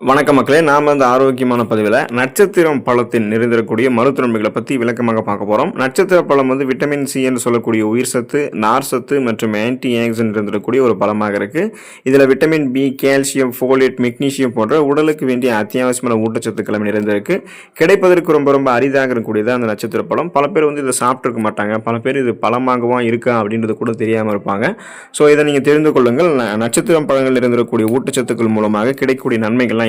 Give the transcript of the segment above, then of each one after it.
வணக்க மக்களே நாம் இந்த ஆரோக்கியமான பதிவில் நட்சத்திரம் பழத்தின் நிறைந்திருக்கக்கூடிய மருத்துவன்மைகளை பற்றி விளக்கமாக பார்க்க போகிறோம் நட்சத்திர பழம் வந்து விட்டமின் சி என்று சொல்லக்கூடிய உயிர் சத்து நார் சத்து மற்றும் ஆன்டி ஆக்சிடென்ட் இருந்திருக்கக்கூடிய ஒரு பழமாக இருக்குது இதில் vitamin B calcium folate magnesium போன்ற உடலுக்கு வேண்டிய அத்தியாவசியமான ஊட்டச்சத்துக்களும் நிறைந்திருக்கு. கிடைப்பதற்கு ரொம்ப ரொம்ப அரிதாக இருக்கக்கூடியது அந்த நட்சத்திர பழம். பல பேர் வந்து இதை சாப்பிட்ருக்க மாட்டாங்க. பல பேர் இது பழமாகவும் இருக்கா அப்படின்றது கூட தெரியாமல் இருப்பாங்க. ஸோ இதை நீங்கள் தெரிந்து கொள்ளுங்கள். ந- நட்சத்திரம் பழங்கள் இருந்திருக்கக்கூடிய ஊட்டச்சத்துக்கள் மூலமாக கிடைக்கக்கூடிய நன்மைகள்லாம்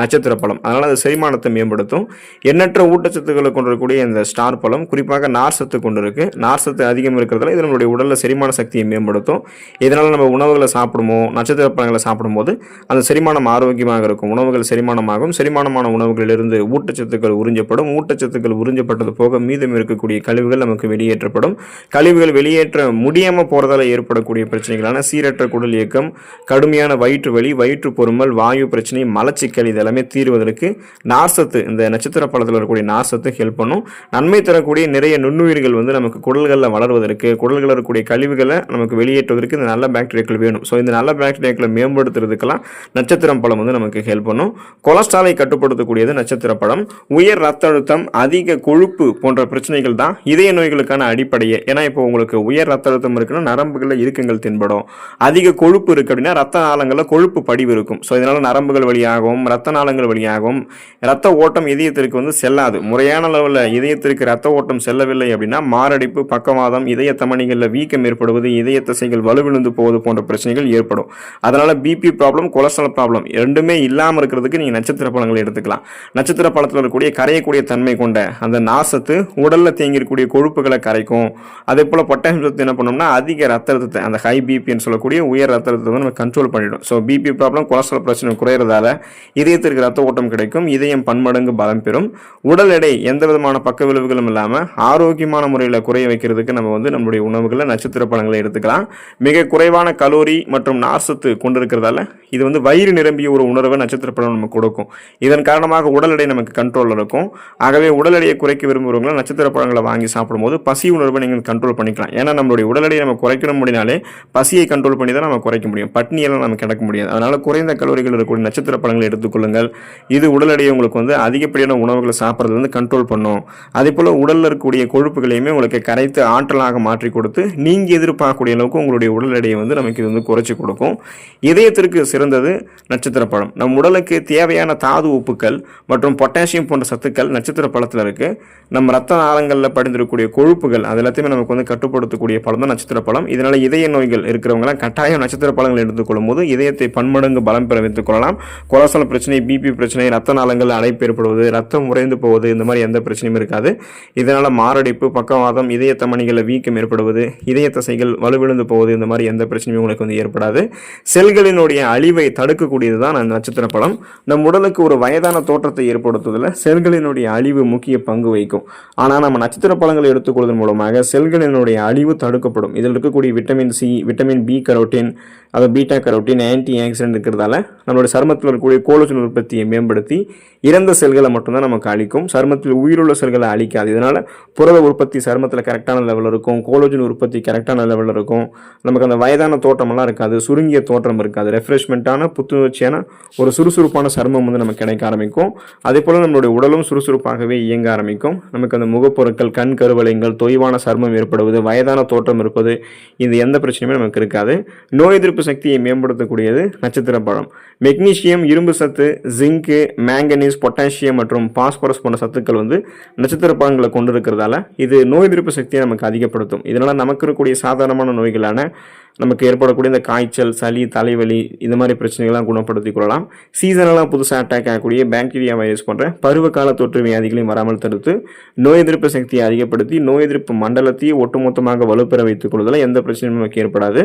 நட்சத்திர பழம் அதனால் அது செரிமானத்தை மேம்படுத்தும். எண்ணற்ற ஊட்டச்சத்துக்களை கொண்டிருக்கக்கூடிய இந்த ஸ்டார் பழம் குறிப்பாக நார் சத்து கொண்டு இருக்குது நார் சத்து அதிகம் இருக்கிறதுல இது நம்மளுடைய உடலில் செரிமான சக்தியை மேம்படுத்தும். இதனால் நம்ம உணவுகளை சாப்பிடுமோ நட்சத்திர பழங்களை சாப்பிடும்போது அந்த செரிமானம் ஆரோக்கியமாக இருக்கும். உணவுகள் செரிமானமாகும். செரிமானமான உணவுகளிலிருந்து ஊட்டச்சத்துக்கள் உறிஞ்சப்படும். ஊட்டச்சத்துக்கள் உறிஞ்சப்பட்டது போக மீதம் இருக்கக்கூடிய கழிவுகள் நமக்கு வெளியேற்றப்படும். கழிவுகள் வெளியேற்ற முடியாமல் போகிறதால ஏற்படக்கூடிய பிரச்சனைகளான சீரற்ற குடல் இயக்கம் கடுமையான வயிற்று வலி வயிற்று பொறுமல் வாயு பிரச்சனை மலச்சிக்கல் இதெல்லாம் எல்லாமே தீர்வதற்கு நார்சத்து இந்த நட்சத்திர பழத்தில் இருக்கக்கூடிய நார்சத்து ஹெல்ப் பண்ணும். நன்மை தரக்கூடிய நிறைய நுண்ணுயிர்கள் வந்து நமக்கு குடல்களில் வளர்வதற்கு குடல்களில் இருக்கக்கூடிய கழிவுகளை நமக்கு வெளியேற்றுவதற்கு இந்த நல்ல பாக்டீரியாக்கள் வேணும். ஸோ இந்த நல்ல பாக்டீரியாக்களை மேம்படுத்துறதுக்கெல்லாம் நட்சத்திரம் பழம் வந்து நமக்கு ஹெல்ப் பண்ணும். கொலஸ்ட்ராலை கட்டுப்படுத்தக்கூடியது நட்சத்திர பழம் உயர் ரத்த அழுத்தம் அதிக கொழுப்பு போன்ற பிரச்சனைகள் தான் இதய நோய்களுக்கான அடிப்படையே. ஏன்னா இப்போ உங்களுக்கு உயர் ரத்த அழுத்தம் இருக்குன்னா நரம்புகளில் இறுக்கங்கள் தென்படும். அதிக கொழுப்பு இருக்கு அப்படின்னா ரத்த ஆலங்களில் கொழுப்பு படிவு இருக்கும். ஸோ இதனால் நரம்புகள் வழியாகவும் ரத்த நாளங்கள் வழியாகவும் ரத்த ஓட்டம் இதயத்திற்கு வந்து செல்லாது. முறையான அளவில் இதயத்திற்கு ரத்த ஓட்டம் செல்லவில்லை அப்படின்னா மாரடைப்பு பக்கவாதம் இதய தமணிகளில் வீக்கம் ஏற்படுவது இதய தசைகள் வலுவிழுந்து போவது போன்ற பிரச்சனைகள் ஏற்படும். அதனால் பிபி ப்ராப்ளம் கொலஸ்ட்ரால் ப்ராப்ளம் ரெண்டுமே இல்லாமல் இருக்கிறதுக்கு நீங்கள் நட்சத்திர பழங்களை எடுத்துக்கலாம். நட்சத்திர பழத்தில் இருக்கக்கூடிய கரையக்கூடிய தன்மை கொண்ட அந்த நாசத்து உடலில் தேங்கியிருக்கக்கூடிய கொழுப்புகளை கரைக்கும். அதே போல் பொட்டாசியம் சத்து என்ன பண்ணோம்னா அதிக ரத்த அழுத்தத்தை அந்த ஹை பிபின்னு சொல்லக்கூடிய உயர் ரத்த அழுத்தத்தை நம்ம கண்ட்ரோல் பண்ணிடும். ஸோ பிபி ப்ராப்ளம் கொலஸ்ட்ரால் பிரச்சனை குறையிறதால இதயத்திற்கு ரத்த ஓட்டம் கிடைக்கும். இதயம் பன்மடங்கு பலம் பெறும். உடல் எடை எந்த விதமான பக்க விளைவுகளும் இல்லாமல் ஆரோக்கியமான முறையில் குறைய வைக்கிறதுக்கு நம்ம வந்து நம்மளுடைய உணவுகளை நட்சத்திர பழங்களை எடுத்துக்கலாம். மிக குறைவான கலோரி மற்றும் நார்சத்து கொண்டிருக்கிறதால இது வந்து வயிறு நிரம்பிய ஒரு உணர்வை நட்சத்திர பழம் நமக்கு கொடுக்கும். இதன் காரணமாக உடல் எடை நமக்கு கண்ட்ரோலில் இருக்கும். ஆகவே உடல் எடையை குறைக்க விரும்புகிறவங்க நட்சத்திர பழங்களை வாங்கி சாப்பிடும்போது பசி உணர்வை நீங்கள் கண்ட்ரோல் பண்ணிக்கலாம். ஏன்னா நம்மளுடைய உடல் எடையை நம்ம குறைக்கணும் அப்படின்னாலே பசியை கண்ட்ரோல் பண்ணி தான் நம்ம குறைக்க முடியும். பட்னியெல்லாம் நம்ம கிடக்க முடியாது. அதனால குறைந்த கலோரிகள் இருக்கக்கூடிய நட்சத்திர பழங்களை எடுத்துக்கொள்ளுங்கள் இது உடல் எடையை உங்களுக்கு வந்து அதிகப்படியான உணவுகளை சாப்பிட்றது வந்து கண்ட்ரோல் பண்ணும். அதே போல் உடலில் இருக்கக்கூடிய கொழுப்புகளையுமே உங்களுக்கு கரைத்து ஆற்றலாக மாற்றி கொடுத்து நீங்கள் எதிர்பார்க்கக்கூடிய அளவுக்கு உங்களுடைய உடல் எடையை வந்து நமக்கு இது வந்து குறைச்சி கொடுக்கும். இதயத்திற்கு சிறந்தது நட்சத்திர பழம் நம் உடலுக்கு தேவையான தாது உப்புக்கள் மற்றும் பொட்டாசியம் போன்ற சத்துக்கள் நட்சத்திர பழத்தில் இருக்குது நம்ம ரத்த நாளங்களில் படிந்திருக்கக்கூடிய கொழுப்புகள் அது எல்லாத்தையுமே நமக்கு வந்து கட்டுப்படுத்தக்கூடிய பழம் தான் நட்சத்திர பழம் இதனால் இதய நோய்கள் இருக்கிறவங்களாம் கட்டாயம் நட்சத்திர பழங்கள் எடுத்துக்கொள்ளும் போது இதயத்தை பன்மடங்கு பலம் பெற வைத்துக் கொள்ளலாம். கொலஸ்ட்ரால் பிரச்சனை பிபி பிரச்சனை ரத்த நாளங்கள் அடைப்பு ஏற்படுவது ரத்தம் உறைந்து போவது இந்த மாதிரி எந்த பிரச்சனையும் இருக்காது. இதனால் மாரடைப்பு பக்கவாதம் இதய வீக்கம் ஏற்படுவது இதய தசைகள் வலுவிழுந்து போவது இந்த மாதிரி எந்த பிரச்சனையும் உங்களுக்கு வந்து ஏற்படாது. செல்களினுடைய அழிவை தடுக்கக்கூடியது தான் அந்த நட்சத்திர பழம் நம் உடலுக்கு ஒரு வயதான தோற்றத்தை ஏற்படுத்துவதில் செல்களினுடைய அழிவு முக்கிய பங்கு வகிக்கும். ஆனால் நம்ம நட்சத்திர பழங்களை எடுத்துக்கொள்வதன் மூலமாக செல்களினுடைய அழிவு தடுக்கப்படும். இதில் இருக்கக்கூடிய vitamin C vitamin B carotene அதாவது பீட்டா கரோட்டின் ஆன்டி ஆக்சிடென்ட் இருக்கிறதால நம்மளுடைய சருமத்தில் இருக்கக்கூடிய கோலஜன் உற்பத்தியை மேம்படுத்தி இறந்த செல்களை மட்டும்தான் நமக்கு அழிக்கும் சருமத்தில் உயிருள்ள செல்களை அழிக்காது. இதனால் புரத உற்பத்தி சருமத்தில் கரெக்டான லெவலில் இருக்கும். கோலஜன் உற்பத்தி கரெக்டான லெவலில் இருக்கும். நமக்கு அந்த வயதான தோற்றமெல்லாம் இருக்காது. சுருங்கிய தோற்றம் இருக்காது. ரெஃப்ரெஷ்மெண்ட்டான புத்துணர்ச்சியான ஒரு சுறுசுறுப்பான சருமம் வந்து நமக்கு கிடைக்க ஆரம்பிக்கும். அதே போல் நம்மளுடைய உடலும் சுறுசுறுப்பாகவே இயங்க ஆரம்பிக்கும். நமக்கு அந்த முகப்பொருட்கள் கண் கருவலைங்கள் தொய்வான சருமம் ஏற்படுவது வயதான தோற்றம் இருப்பது இது எந்த பிரச்சனையுமே நமக்கு இருக்காது. நோய் எதிர்ப்பு சக்தியை மேம்படுத்தக்கூடியது நட்சத்திர பழம். மெக்னீஷியம் இரும்பு சத்து ஜிங்கு மேங்கனீஸ் பொட்டாசியம் மற்றும் பாஸ்பரஸ் போன்ற சத்துக்கள் வந்து நட்சத்திர பழங்களை கொண்டு இருக்கிறதால இது நோய் எதிர்ப்பு சக்தியை நமக்கு அதிகப்படுத்தும். இதனால் நமக்கு இருக்கக்கூடிய சாதாரணமான நோய்களான நமக்கு ஏற்படக்கூடிய இந்த காய்ச்சல் சளி தலைவலி இந்த மாதிரி பிரச்சனைகள்லாம் குணப்படுத்திக் கொள்ளலாம். சீசனலாக புதுசாக அட்டாக் ஆகக்கூடிய பாக்டீரியா வைரஸ் போன்ற பருவகால தொற்று வியாதிகளையும் வராமல் தடுத்து நோய் எதிர்ப்பு சக்தியை அதிகப்படுத்தி நோய் எதிர்ப்பு மண்டலத்தையே ஒட்டுமொத்தமாக வலுப்பெற வைத்துக் கொள்வதில் எந்த பிரச்சனையும் நமக்கு ஏற்படாது.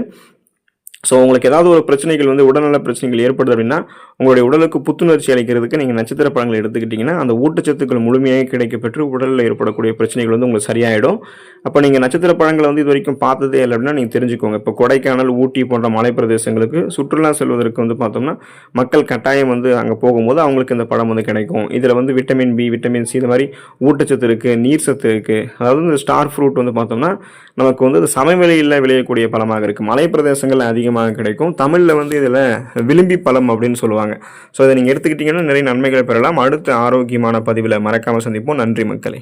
ஸோ உங்களுக்கு ஏதாவது ஒரு பிரச்சனைகள் வந்து உடல்நல பிரச்சனைகள் ஏற்படுது அப்படின்னா உங்களுடைய உடலுக்கு புத்துணர்ச்சி அளிக்கிறதுக்கு நீங்கள் நட்சத்திர பழங்களை எடுத்துக்கிட்டிங்கன்னா அந்த ஊட்டச்சத்துக்கள் முழுமையாக கிடைக்கப்பெற்று உடலில் ஏற்படக்கூடிய பிரச்சனைகள் வந்து உங்களுக்கு சரியாயிடும். அப்போ நீங்கள் நட்சத்திர பழங்களை வந்து இது வரைக்கும் பார்த்ததே இல்லை அப்படின்னா நீங்கள் தெரிஞ்சுக்கோங்க. இப்போ கொடைக்கானல் ஊட்டி போன்ற மலை பிரதேசங்களுக்கு சுற்றுலா செல்வதற்கு வந்து பார்த்தோம்னா மக்கள் கட்டாயம் வந்து அங்கே போகும்போது அவங்களுக்கு இந்த பழம் வந்து கிடைக்கும். இதில் வந்து விட்டமின் பி விட்டமின் சி இது மாதிரி ஊட்டச்சத்து இருக்குது நீர் சத்து இருக்குது அதாவது இந்த ஸ்டார் ஃப்ரூட் வந்து பார்த்தோம்னா நமக்கு வந்து சமவெளியில் விளையக்கூடிய பழமாக இருக்குது மலை பிரதேசங்கள் அதிகமாக கிடைக்கும். தமிழில் வந்து இதில் விளிம்பி பழம் அப்படின்னு சொல்லுவாங்க. ஸோ இதை நீங்கள் எடுத்துக்கிட்டிங்கன்னா நிறைய நன்மைகளை பெறலாம். அடுத்த ஆரோக்கியமான பதிவில் மறக்காமல் சந்திப்போம். நன்றி மக்களை.